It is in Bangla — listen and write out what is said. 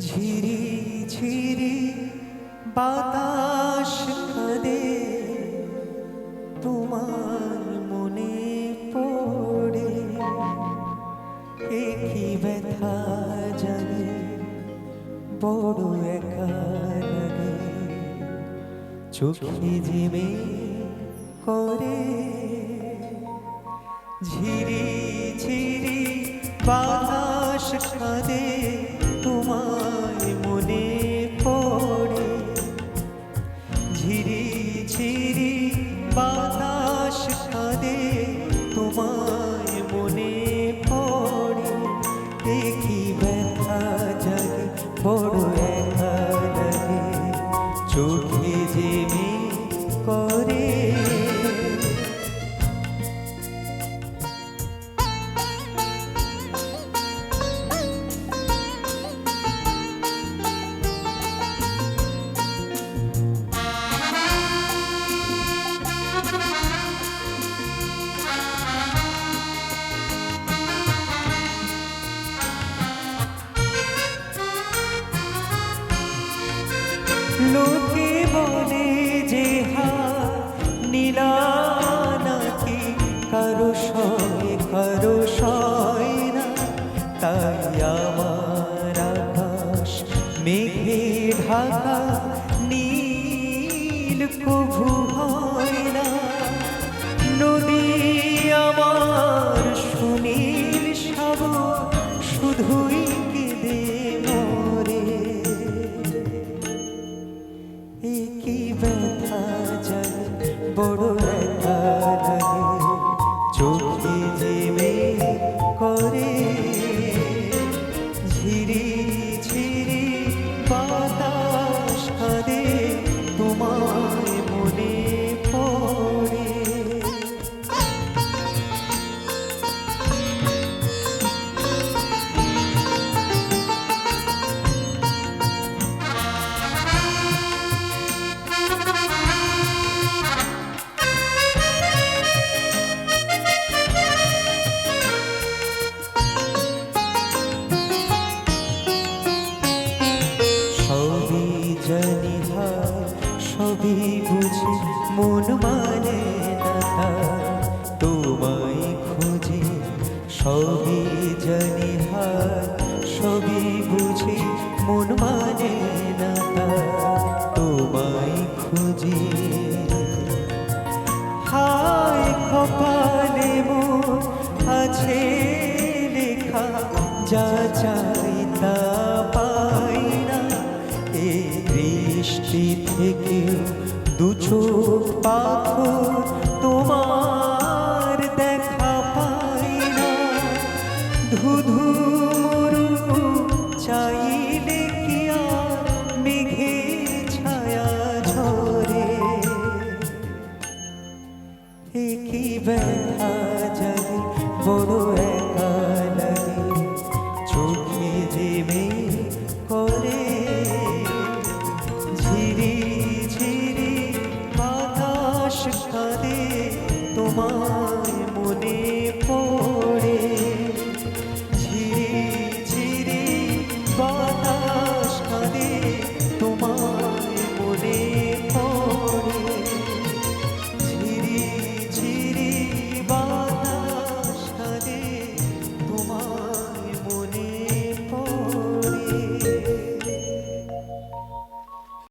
ঝিরি ঝিরি বাতাস কাঁদে। তোমার মনে পড়ে এ কি ব্যথা জানে বড় একা লাগে। চোখে জিমে করে ঝিরি ঝিরি বাতাস কাঁদে। পড়ো লোকে বলে যে নীলা নাকি কারও সয় না? তাই আমার আকাশ মেঘে নীল কভু হয় না। নদী চোখে জিমে জানি হার সবই বুঝি, মন মানে না। তোমায় খুঁজি, সবই জানি হার সবই বুঝি, মন মানে না তোমায় খুঁজি হায় কপালে মোর আছে লেখা, যা চাই বৃষ্টি থেকে দু চোখ পাথর তোমার দেখা পাই না। ধুধু মরু চাইলে কি মেঘে ছায়া ঝরে? একই ব্যথা বড়